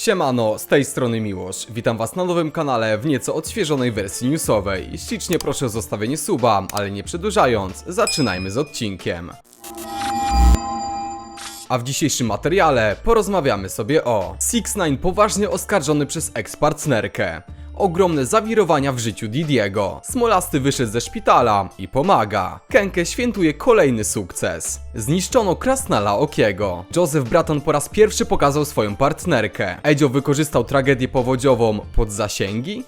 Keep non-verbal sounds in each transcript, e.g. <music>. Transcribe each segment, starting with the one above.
Siemano, z tej strony Miłosz. Witam was na nowym kanale w nieco odświeżonej wersji newsowej. Ślicznie proszę o zostawienie suba, ale nie przedłużając, zaczynajmy z odcinkiem. A w dzisiejszym materiale porozmawiamy sobie o 6 9 poważnie oskarżony przez ex-partnerkę. Ogromne zawirowania w życiu Didiego. Smolasty wyszedł ze szpitala i pomaga. Kenke świętuje kolejny sukces. Zniszczono Krasnala Okiego. Joseph Bratton po raz pierwszy pokazał swoją partnerkę. Edzio wykorzystał tragedię powodziową pod zasięgi?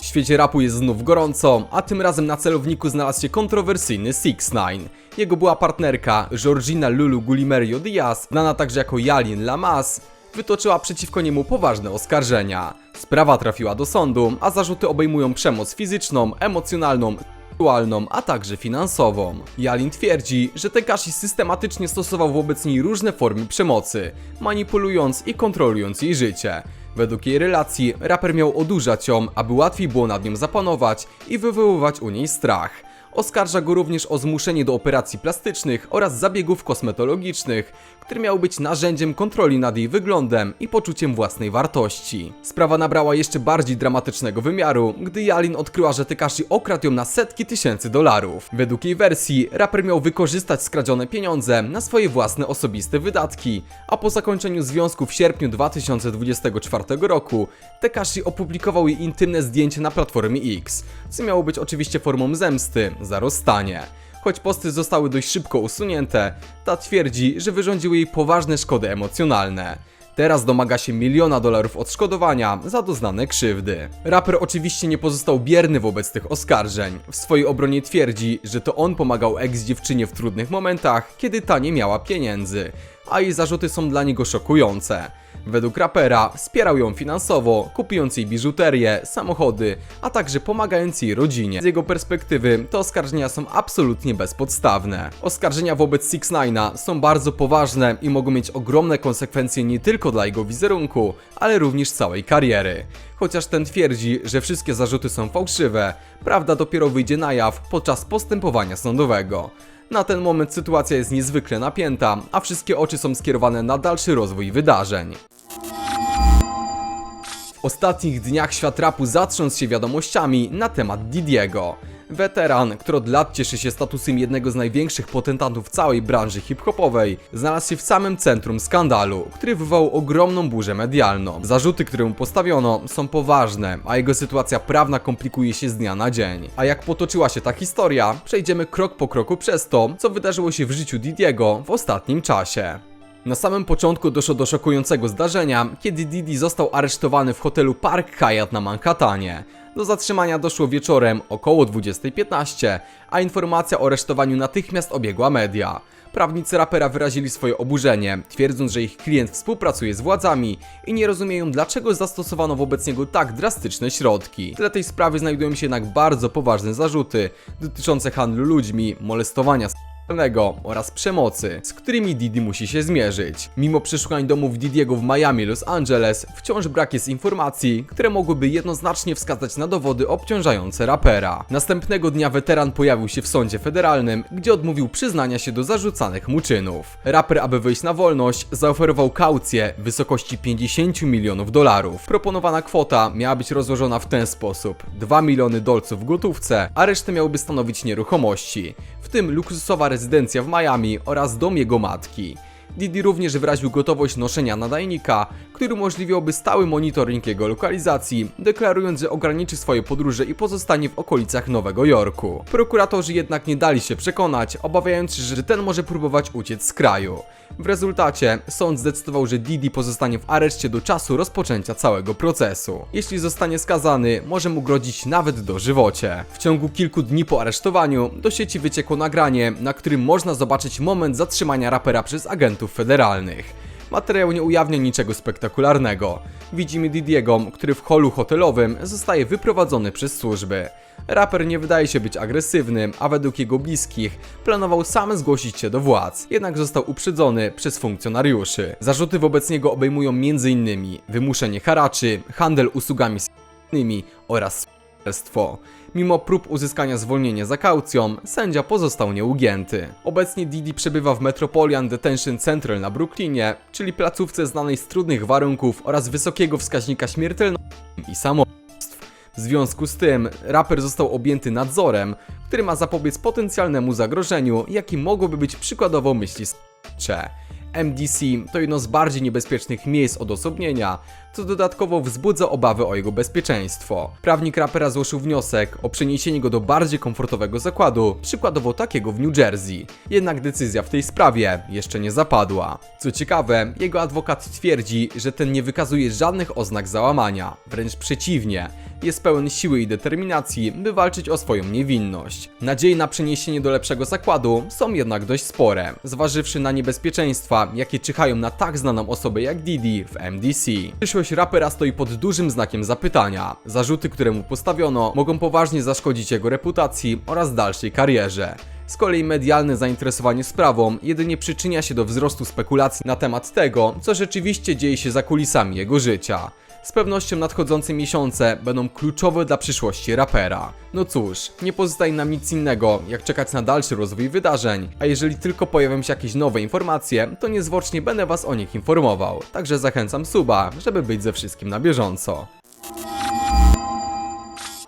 W świecie rapu jest znów gorąco, a tym razem na celowniku znalazł się kontrowersyjny 6 9 Jego była partnerka Georgina Lulu Gulimerio Diaz, znana także jako Yalin Lamas, wytoczyła przeciwko niemu poważne oskarżenia. Sprawa trafiła do sądu, a zarzuty obejmują przemoc fizyczną, emocjonalną, seksualną, a także finansową. Jalin twierdzi, że Tekashi systematycznie stosował wobec niej różne formy przemocy, manipulując i kontrolując jej życie. Według jej relacji, raper miał odurzać ją, aby łatwiej było nad nią zapanować i wywoływać u niej strach. Oskarża go również o zmuszenie do operacji plastycznych oraz zabiegów kosmetologicznych, które miały być narzędziem kontroli nad jej wyglądem i poczuciem własnej wartości. Sprawa nabrała jeszcze bardziej dramatycznego wymiaru, gdy Jalin odkryła, że Tekashi okradł ją na setki tysięcy dolarów. Według jej wersji, raper miał wykorzystać skradzione pieniądze na swoje własne osobiste wydatki, a po zakończeniu związku w sierpniu 2024 roku, Tekashi opublikował jej intymne zdjęcie na platformie X, co miało być oczywiście formą zemsty za rozstanie. Choć posty zostały dość szybko usunięte, ta twierdzi, że wyrządziły jej poważne szkody emocjonalne. Teraz domaga się miliona dolarów odszkodowania za doznane krzywdy. Raper oczywiście nie pozostał bierny wobec tych oskarżeń. W swojej obronie twierdzi, że to on pomagał ex-dziewczynie w trudnych momentach, kiedy ta nie miała pieniędzy, a jej zarzuty są dla niego szokujące. Według rapera wspierał ją finansowo, kupując jej biżuterię, samochody, a także pomagając jej rodzinie. Z jego perspektywy te oskarżenia są absolutnie bezpodstawne. Oskarżenia wobec 6 9 są bardzo poważne i mogą mieć ogromne konsekwencje nie tylko dla jego wizerunku, ale również całej kariery. Chociaż ten twierdzi, że wszystkie zarzuty są fałszywe, prawda dopiero wyjdzie na jaw podczas postępowania sądowego. Na ten moment sytuacja jest niezwykle napięta, a wszystkie oczy są skierowane na dalszy rozwój wydarzeń. W ostatnich dniach świat rapu zatrząsł się wiadomościami na temat Didiego. Weteran, który od lat cieszy się statusem jednego z największych potentantów całej branży hip-hopowej, znalazł się w samym centrum skandalu, który wywołał ogromną burzę medialną. Zarzuty, które mu postawiono, są poważne, a jego sytuacja prawna komplikuje się z dnia na dzień. A jak potoczyła się ta historia, przejdziemy krok po kroku przez to, co wydarzyło się w życiu Didiego w ostatnim czasie. Na samym początku doszło do szokującego zdarzenia, kiedy Didi został aresztowany w hotelu Park Hyatt na Manhattanie. Do zatrzymania doszło wieczorem około 20.15, a informacja o aresztowaniu natychmiast obiegła media. Prawnicy rapera wyrazili swoje oburzenie, twierdząc, że ich klient współpracuje z władzami i nie rozumieją, dlaczego zastosowano wobec niego tak drastyczne środki. W tle tej sprawy znajdują się jednak bardzo poważne zarzuty dotyczące handlu ludźmi, molestowania oraz przemocy, z którymi Didi musi się zmierzyć. Mimo przeszukań domów Didiego w Miami, Los Angeles, wciąż brak jest informacji, które mogłyby jednoznacznie wskazać na dowody obciążające rapera. Następnego dnia weteran pojawił się w sądzie federalnym, gdzie odmówił przyznania się do zarzucanych mu czynów. Raper, aby wyjść na wolność, zaoferował kaucję w wysokości 50 milionów dolarów. Proponowana kwota miała być rozłożona w ten sposób: 2 miliony dolców w gotówce, a resztę miałyby stanowić nieruchomości, w tym luksusowa rezydencja w Miami oraz dom jego matki. Didi również wyraził gotowość noszenia nadajnika, który umożliwiałby stały monitoring jego lokalizacji, deklarując, że ograniczy swoje podróże i pozostanie w okolicach Nowego Jorku. Prokuratorzy jednak nie dali się przekonać, obawiając się, że ten może próbować uciec z kraju. W rezultacie sąd zdecydował, że Didi pozostanie w areszcie do czasu rozpoczęcia całego procesu. Jeśli zostanie skazany, może mu grozić nawet dożywocie. W ciągu kilku dni po aresztowaniu do sieci wyciekło nagranie, na którym można zobaczyć moment zatrzymania rapera przez agentów federalnych. Materiał nie ujawnia niczego spektakularnego. Widzimy Didiego, który w holu hotelowym zostaje wyprowadzony przez służby. Raper nie wydaje się być agresywny, a według jego bliskich planował sam zgłosić się do władz, jednak został uprzedzony przez funkcjonariuszy. Zarzuty wobec niego obejmują m.in. wymuszenie haraczy, handel usługami seksualnymi oraz s***erstwo. Mimo prób uzyskania zwolnienia za kaucją, sędzia pozostał nieugięty. Obecnie Didi przebywa w Metropolitan Detention Central na Brooklynie, czyli placówce znanej z trudnych warunków oraz wysokiego wskaźnika śmiertelności i samobójstw. W związku z tym, raper został objęty nadzorem, który ma zapobiec potencjalnemu zagrożeniu, jakim mogłoby być przykładowo myśli s**cze. MDC to jedno z bardziej niebezpiecznych miejsc odosobnienia, co dodatkowo wzbudza obawy o jego bezpieczeństwo. Prawnik rapera złożył wniosek o przeniesienie go do bardziej komfortowego zakładu, przykładowo takiego w New Jersey. Jednak decyzja w tej sprawie jeszcze nie zapadła. Co ciekawe, jego adwokat twierdzi, że ten nie wykazuje żadnych oznak załamania, wręcz przeciwnie. Jest pełen siły i determinacji, by walczyć o swoją niewinność. Nadzieje na przeniesienie do lepszego zakładu są jednak dość spore, zważywszy na niebezpieczeństwa, jakie czyhają na tak znaną osobę jak Didi w MDC. Przyszłość rapera stoi pod dużym znakiem zapytania. Zarzuty, które mu postawiono, mogą poważnie zaszkodzić jego reputacji oraz dalszej karierze. Z kolei medialne zainteresowanie sprawą jedynie przyczynia się do wzrostu spekulacji na temat tego, co rzeczywiście dzieje się za kulisami jego życia. Z pewnością nadchodzące miesiące będą kluczowe dla przyszłości rapera. No cóż, nie pozostaje nam nic innego, jak czekać na dalszy rozwój wydarzeń, a jeżeli tylko pojawią się jakieś nowe informacje, to niezwłocznie będę was o nich informował. Także zachęcam suba, żeby być ze wszystkim na bieżąco.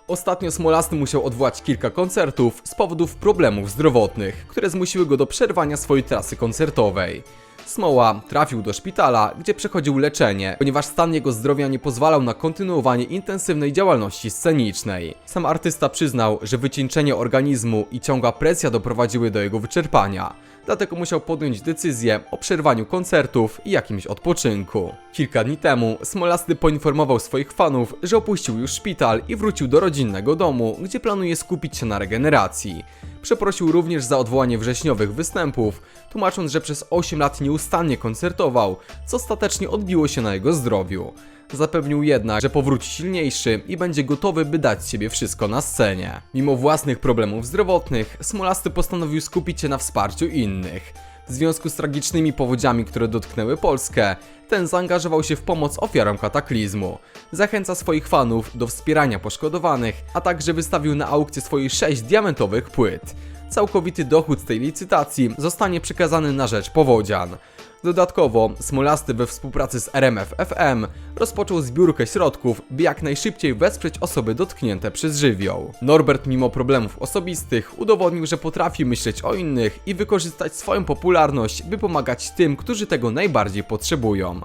Ostatnio Smolasty musiał odwołać kilka koncertów z powodów problemów zdrowotnych, które zmusiły go do przerwania swojej trasy koncertowej. Smoła trafił do szpitala, gdzie przechodził leczenie, ponieważ stan jego zdrowia nie pozwalał na kontynuowanie intensywnej działalności scenicznej. Sam artysta przyznał, że wycieńczenie organizmu i ciągła presja doprowadziły do jego wyczerpania. Dlatego musiał podjąć decyzję o przerwaniu koncertów i jakimś odpoczynku. Kilka dni temu Smolasty poinformował swoich fanów, że opuścił już szpital i wrócił do rodzinnego domu, gdzie planuje skupić się na regeneracji. Przeprosił również za odwołanie wrześniowych występów, tłumacząc, że przez 8 lat nieustannie koncertował, co ostatecznie odbiło się na jego zdrowiu. Zapewnił jednak, że powróci silniejszy i będzie gotowy, by dać siebie wszystko na scenie. Mimo własnych problemów zdrowotnych, Smolasty postanowił skupić się na wsparciu innych. W związku z tragicznymi powodziami, które dotknęły Polskę, ten zaangażował się w pomoc ofiarom kataklizmu. Zachęca swoich fanów do wspierania poszkodowanych, a także wystawił na aukcję swoich 6 diamentowych płyt. Całkowity dochód z tej licytacji zostanie przekazany na rzecz powodzian. Dodatkowo, Smolasty we współpracy z RMF FM rozpoczął zbiórkę środków, by jak najszybciej wesprzeć osoby dotknięte przez żywioł. Norbert mimo problemów osobistych udowodnił, że potrafi myśleć o innych i wykorzystać swoją popularność, by pomagać tym, którzy tego najbardziej potrzebują.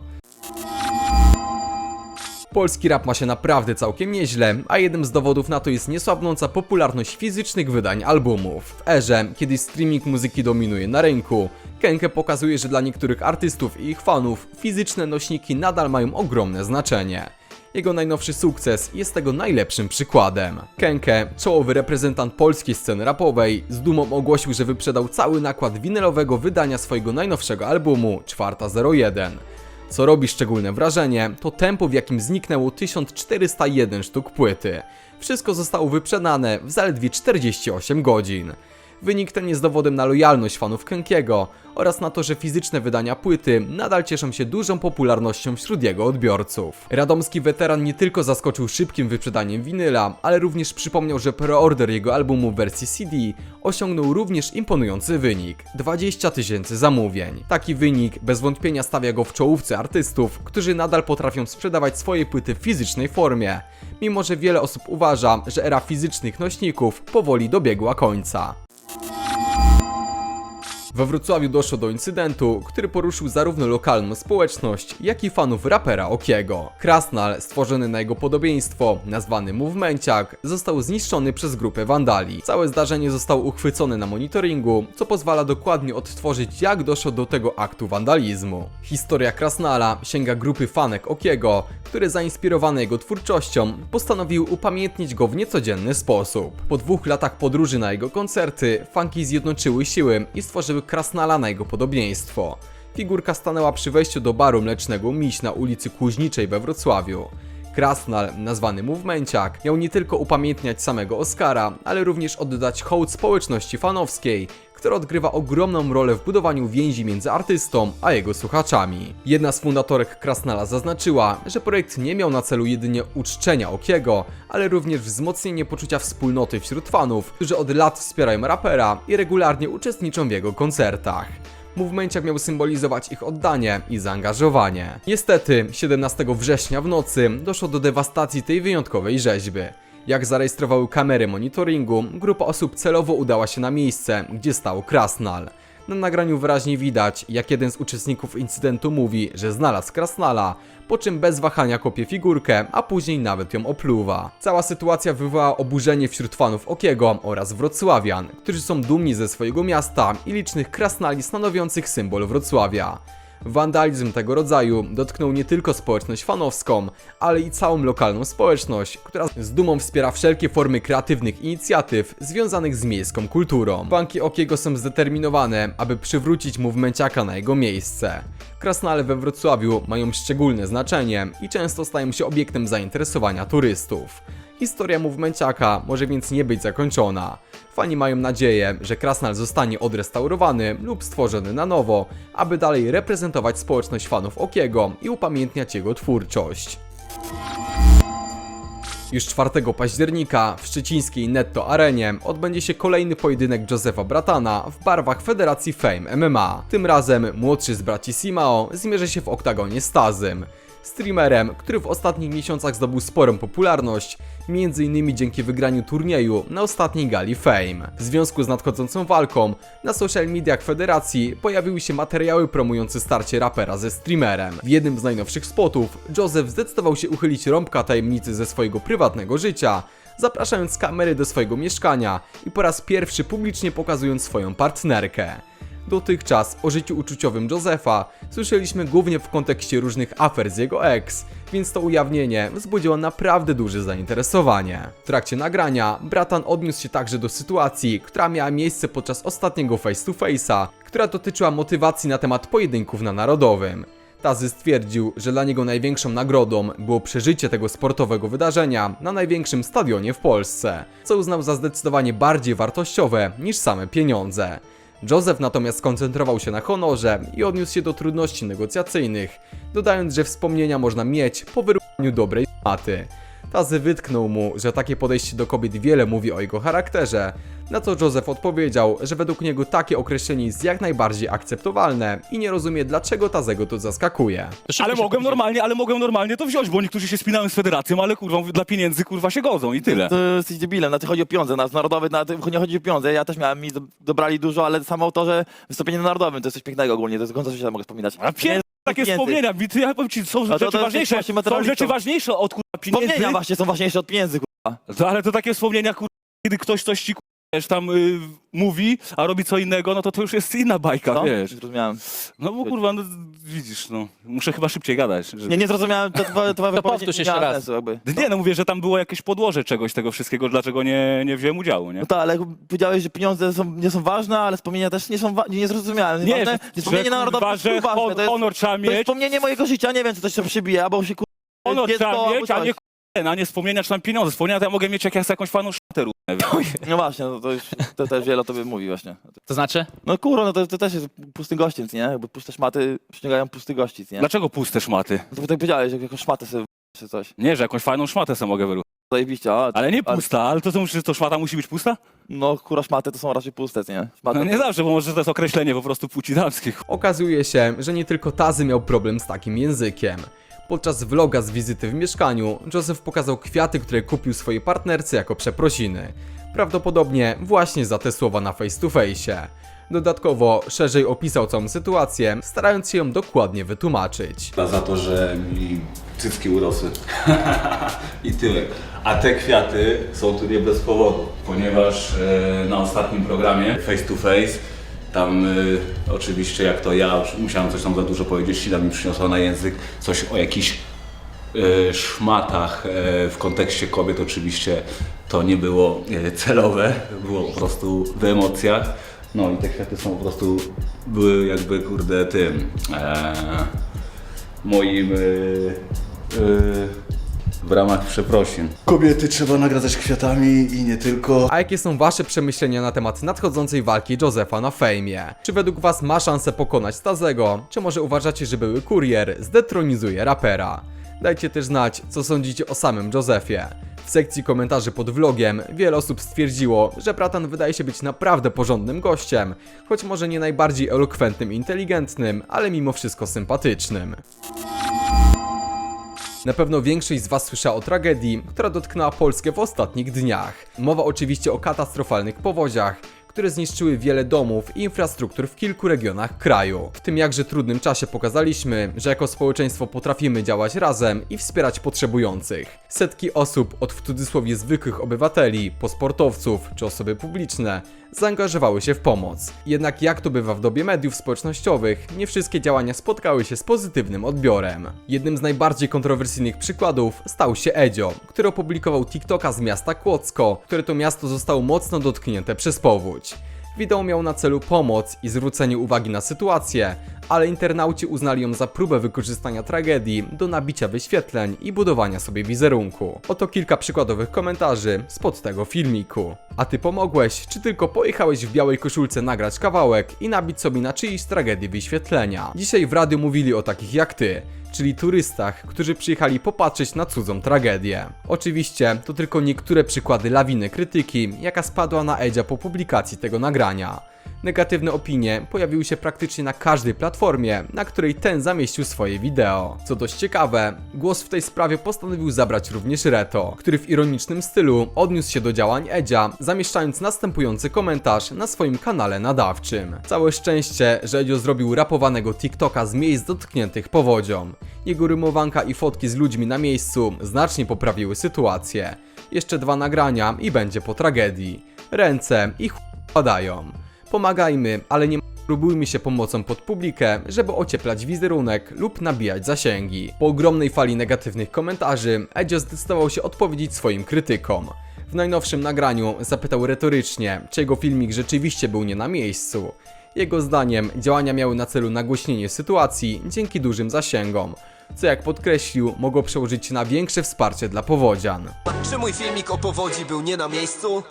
Polski rap ma się naprawdę całkiem nieźle, a jednym z dowodów na to jest niesłabnąca popularność fizycznych wydań albumów. W erze, kiedy streaming muzyki dominuje na rynku, Kenke pokazuje, że dla niektórych artystów i ich fanów fizyczne nośniki nadal mają ogromne znaczenie. Jego najnowszy sukces jest tego najlepszym przykładem. Kenke, czołowy reprezentant polskiej sceny rapowej, z dumą ogłosił, że wyprzedał cały nakład winylowego wydania swojego najnowszego albumu 401. Co robi szczególne wrażenie, to tempo w jakim zniknęło 1401 sztuk płyty. Wszystko zostało wyprzedane w zaledwie 48 godzin. Wynik ten jest dowodem na lojalność fanów Kenkiego oraz na to, że fizyczne wydania płyty nadal cieszą się dużą popularnością wśród jego odbiorców. Radomski weteran nie tylko zaskoczył szybkim wyprzedaniem winyla, ale również przypomniał, że preorder jego albumu w wersji CD osiągnął również imponujący wynik 20 tysięcy zamówień. Taki wynik bez wątpienia stawia go w czołówce artystów, którzy nadal potrafią sprzedawać swoje płyty w fizycznej formie, mimo że wiele osób uważa, że era fizycznych nośników powoli dobiegła końca. No. We Wrocławiu doszło do incydentu, który poruszył zarówno lokalną społeczność, jak i fanów rapera Okiego. Krasnal, stworzony na jego podobieństwo, nazwany Movemenciak, został zniszczony przez grupę wandali. Całe zdarzenie zostało uchwycone na monitoringu, co pozwala dokładnie odtworzyć jak doszło do tego aktu wandalizmu. Historia Krasnala sięga grupy fanek Okiego, które zainspirowane jego twórczością postanowiły upamiętnić go w niecodzienny sposób. Po dwóch latach podróży na jego koncerty, fanki zjednoczyły siły i stworzyły Krasnala na jego podobieństwo. Figurka stanęła przy wejściu do baru mlecznego Miś na ulicy Kuźniczej we Wrocławiu. Krasnal, nazwany Movemenciak, miał nie tylko upamiętniać samego Oscara, ale również oddać hołd społeczności fanowskiej, która odgrywa ogromną rolę w budowaniu więzi między artystą a jego słuchaczami. Jedna z fundatorek Krasnala zaznaczyła, że projekt nie miał na celu jedynie uczczenia Okiego, ale również wzmocnienie poczucia wspólnoty wśród fanów, którzy od lat wspierają rapera i regularnie uczestniczą w jego koncertach. Movemenciak miał symbolizować ich oddanie i zaangażowanie. Niestety, 17 września w nocy doszło do dewastacji tej wyjątkowej rzeźby. Jak zarejestrowały kamery monitoringu, grupa osób celowo udała się na miejsce, gdzie stał Krasnal. Na nagraniu wyraźnie widać, jak jeden z uczestników incydentu mówi, że znalazł Krasnala, po czym bez wahania kopie figurkę, a później nawet ją opluwa. Cała sytuacja wywołała oburzenie wśród fanów Okiego oraz wrocławian, którzy są dumni ze swojego miasta i licznych krasnali stanowiących symbol Wrocławia. Wandalizm tego rodzaju dotknął nie tylko społeczność fanowską, ale i całą lokalną społeczność, która z dumą wspiera wszelkie formy kreatywnych inicjatyw związanych z miejską kulturą. Banki Okiego są zdeterminowane, aby przywrócić movemenciaka na jego miejsce. Krasnale we Wrocławiu mają szczególne znaczenie i często stają się obiektem zainteresowania turystów. Historia movemenciaka może więc nie być zakończona. Fani mają nadzieję, że Krasnal zostanie odrestaurowany lub stworzony na nowo, aby dalej reprezentować społeczność fanów Okiego i upamiętniać jego twórczość. Już 4 października w szczecińskiej Netto Arenie odbędzie się kolejny pojedynek Josefa Bratana w barwach Federacji Fame MMA. Tym razem młodszy z braci Simao zmierzy się w oktagonie z Tazym. Streamerem, który w ostatnich miesiącach zdobył sporą popularność, m.in. dzięki wygraniu turnieju na ostatniej gali Fame. W związku z nadchodzącą walką, na social mediach federacji pojawiły się materiały promujące starcie rapera ze streamerem. W jednym z najnowszych spotów Joseph zdecydował się uchylić rąbka tajemnicy ze swojego prywatnego życia, zapraszając kamery do swojego mieszkania i po raz pierwszy publicznie pokazując swoją partnerkę. Dotychczas o życiu uczuciowym Josefa słyszeliśmy głównie w kontekście różnych afer z jego ex, więc to ujawnienie wzbudziło naprawdę duże zainteresowanie. W trakcie nagrania bratan odniósł się także do sytuacji, która miała miejsce podczas ostatniego face to face'a, która dotyczyła motywacji na temat pojedynków na Narodowym. Tazy stwierdził, że dla niego największą nagrodą było przeżycie tego sportowego wydarzenia na największym stadionie w Polsce, co uznał za zdecydowanie bardziej wartościowe niż same pieniądze. Joseph natomiast skoncentrował się na honorze i odniósł się do trudności negocjacyjnych, dodając, że wspomnienia można mieć po wyrównaniu dobrej maty. Tazy wytknął mu, że takie podejście do kobiet wiele mówi o jego charakterze, na co Joseph odpowiedział, że według niego takie określenie jest jak najbardziej akceptowalne i nie rozumie dlaczego Tazego to zaskakuje. Ale mogłem normalnie, ale mogłem normalnie to wziąć, bo niektórzy się spinają z federacją, ale kurwa mówię, dla pieniędzy kurwa się godzą i tyle. To jesteś debilem, na to chodzi o pieniądze, na narodowy, na to nie chodzi o pieniądze, ja też miałem, mi do- dobrali dużo, ale samo to, że wystąpienie na narodowym to jest coś pięknego ogólnie, to jest końca się mogę wspominać. A pieniądze, takie pieniędzy. wspomnienia, mi- ja powiem ci, są to- rzeczy to ważniejsze, właśnie są rzeczy ważniejsze od pieniędzy, Wspomnienia właśnie są ważniejsze od pieniędzy, kurwa. no, ale to takie wspomnienia kurwa, kiedy ktoś coś ci kurwa, wiesz, tam y, mówi, a robi co innego, no to to już jest inna bajka, Co? wiesz. Nie zrozumiałem. No bo kurwa, no, widzisz, no, muszę chyba szybciej gadać. Że... Nie, nie zrozumiałem, to twoja, twoja wypowiedź powtórz nie jeszcze miała raz. sensu jakby. Nie, no mówię, że tam było jakieś podłoże czegoś tego wszystkiego, dlaczego nie, nie wziąłem udziału, nie? No tak, ale powiedziałeś, że pieniądze są, nie są ważne, ale wspomnienia też nie są wa- nie zrozumiałem. Nie, ważne, że, wspomnienie że, narodowe kurwa, jest że ważne, hon, to jest, honor trzeba to jest mieć, wspomnienie mojego życia, nie wiem, czy coś się przybije, albo się kurwa honor dziecko, trzeba albo mieć, a coś. nie k***a, a nie wspomnienia czy tam pieniądze. Wspomnienia to ja mogę mieć jak ja z jakąś fajną szatę różne, No właśnie, no to, już, to też wiele o tobie mówi właśnie. To znaczy? No kurwa, no to, to też jest pusty gościec, nie? Jakby puste szmaty przyciągają pusty gościc, nie? Dlaczego puste szmaty? No to tak powiedziałeś, że jakąś szmatę sobie czy coś. Nie, że jakąś fajną szmatę sobie mogę wyruchać. Zajebiście, a, Ale nie pusta, ale to co musisz, to szmata musi być pusta? No kurwa, szmaty to są raczej puste, nie? Szmaty, No nie zawsze, bo może to jest określenie po prostu płci damskich. Okazuje się, że nie tylko Tazy miał problem z takim językiem. Podczas vloga z wizyty w mieszkaniu, Joseph pokazał kwiaty, które kupił swojej partnerce jako przeprosiny. Prawdopodobnie właśnie za te słowa na face to face. Dodatkowo szerzej opisał całą sytuację, starając się ją dokładnie wytłumaczyć. za to, że mi cycki urosły. <laughs> I tyle. A te kwiaty są tu nie bez powodu, ponieważ e, na ostatnim programie Face to Face, tam e, oczywiście jak to ja musiałem coś tam za dużo powiedzieć, Sila mi przyniosła na język coś o jakichś e, szmatach e, w kontekście kobiet oczywiście to nie było e, celowe, było po prostu w emocjach. No i te kwiaty są po prostu, były jakby kurde tym, e, moim, e, e, w ramach przeprosin. Kobiety trzeba nagradzać kwiatami i nie tylko. A jakie są wasze przemyślenia na temat nadchodzącej walki Josefa na fejmie? Czy według was ma szansę pokonać Stazego? Czy może uważacie, że były kurier zdetronizuje rapera? Dajcie też znać, co sądzicie o samym Josefie. W sekcji komentarzy pod vlogiem wiele osób stwierdziło, że bratan wydaje się być naprawdę porządnym gościem, choć może nie najbardziej elokwentnym i inteligentnym, ale mimo wszystko sympatycznym. Na pewno większość z Was słyszała o tragedii, która dotknęła Polskę w ostatnich dniach. Mowa oczywiście o katastrofalnych powodziach, które zniszczyły wiele domów i infrastruktur w kilku regionach kraju. W tym jakże trudnym czasie pokazaliśmy, że jako społeczeństwo potrafimy działać razem i wspierać potrzebujących. Setki osób, od w cudzysłowie zwykłych obywateli, po sportowców czy osoby publiczne, zaangażowały się w pomoc. Jednak jak to bywa w dobie mediów społecznościowych, nie wszystkie działania spotkały się z pozytywnym odbiorem. Jednym z najbardziej kontrowersyjnych przykładów stał się Edzio, który opublikował TikToka z miasta Kłodzko, które to miasto zostało mocno dotknięte przez powódź. coach. Wideo miał na celu pomoc i zwrócenie uwagi na sytuację, ale internauci uznali ją za próbę wykorzystania tragedii do nabicia wyświetleń i budowania sobie wizerunku. Oto kilka przykładowych komentarzy spod tego filmiku. A ty pomogłeś, czy tylko pojechałeś w białej koszulce nagrać kawałek i nabić sobie na czyjejś tragedii wyświetlenia? Dzisiaj w radiu mówili o takich jak ty czyli turystach, którzy przyjechali popatrzeć na cudzą tragedię. Oczywiście, to tylko niektóre przykłady lawiny krytyki, jaka spadła na Edzia po publikacji tego nagrania. Negatywne opinie pojawiły się praktycznie na każdej platformie, na której ten zamieścił swoje wideo. Co dość ciekawe, głos w tej sprawie postanowił zabrać również Reto, który w ironicznym stylu odniósł się do działań Edzia, zamieszczając następujący komentarz na swoim kanale nadawczym. Całe szczęście, że Edzio zrobił rapowanego TikToka z miejsc dotkniętych powodzią. Jego rymowanka i fotki z ludźmi na miejscu znacznie poprawiły sytuację. Jeszcze dwa nagrania i będzie po tragedii. Ręce i ch... padają. Pomagajmy, ale nie próbujmy się pomocą pod publikę, żeby ocieplać wizerunek lub nabijać zasięgi. Po ogromnej fali negatywnych komentarzy, Edzio zdecydował się odpowiedzieć swoim krytykom. W najnowszym nagraniu zapytał retorycznie, czy jego filmik rzeczywiście był nie na miejscu. Jego zdaniem działania miały na celu nagłośnienie sytuacji dzięki dużym zasięgom, co jak podkreślił mogło przełożyć się na większe wsparcie dla powodzian. Czy mój filmik o powodzi był nie na miejscu?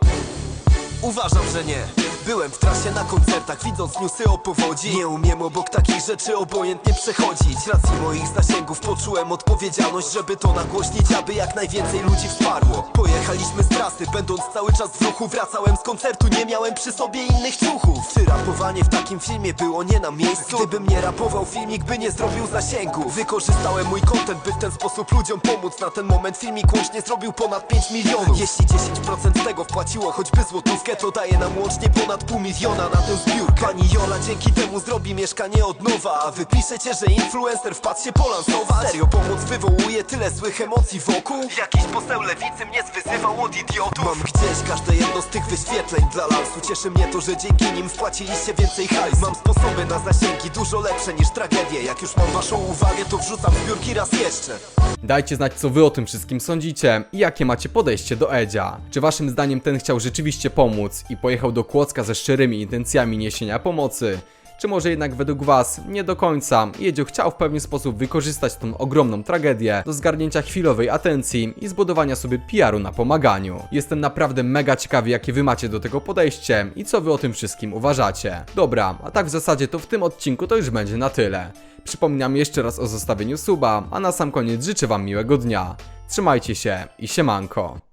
Uważam, że nie. Byłem w trasie na koncertach, widząc newsy o powodzi. Nie umiem obok takich rzeczy obojętnie przechodzić. Racji moich zasięgów poczułem odpowiedzialność Żeby to nagłośnić, aby jak najwięcej ludzi wsparło. Pojechaliśmy z trasy, będąc cały czas w ruchu Wracałem z koncertu, nie miałem przy sobie innych ciuchów Czy rapowanie w takim filmie było nie na miejscu? Gdybym nie rapował, filmik by nie zrobił zasięgu. Wykorzystałem mój content, by w ten sposób ludziom pomóc. Na ten moment filmik łącznie zrobił ponad 5 milionów. Jeśli 10% z tego wpłaciło choćby złotówkę To daje nam łącznie ponad pół miliona na tę zbiórkę. Pani Jola dzięki temu zrobi mieszkanie od nowa. A wy piszecie, że influencer wpadł się polansować. Serio pomoc wywołuje tyle złych emocji wokół. Jakiś poseł lewicy mnie zwyzywał od idiotów. Mam gdzieś każde jedno z tych wyświetleń dla lansu Cieszy mnie to, że dzięki nim wpłaciliście więcej hajsu Mam sposoby na zasięgi dużo lepsze niż tragedie. Jak już mam waszą uwagę to wrzucam zbiórki raz jeszcze. Dajcie znać, co wy o tym wszystkim sądzicie i jakie macie podejście do Edzia. Czy waszym zdaniem ten chciał rzeczywiście pomóc i pojechał do Kłodzka ze szczerymi intencjami niesienia pomocy? Czy może jednak według was nie do końca Jedzio chciał w pewien sposób wykorzystać tą ogromną tragedię do zgarnięcia chwilowej atencji i zbudowania sobie PR-u na pomaganiu? Jestem naprawdę mega ciekawy, jakie wy macie do tego podejście i co wy o tym wszystkim uważacie. Dobra, a tak w zasadzie to w tym odcinku to już będzie na tyle. Przypominam jeszcze raz o zostawieniu suba, a na sam koniec życzę wam miłego dnia. Trzymajcie się i siemanko.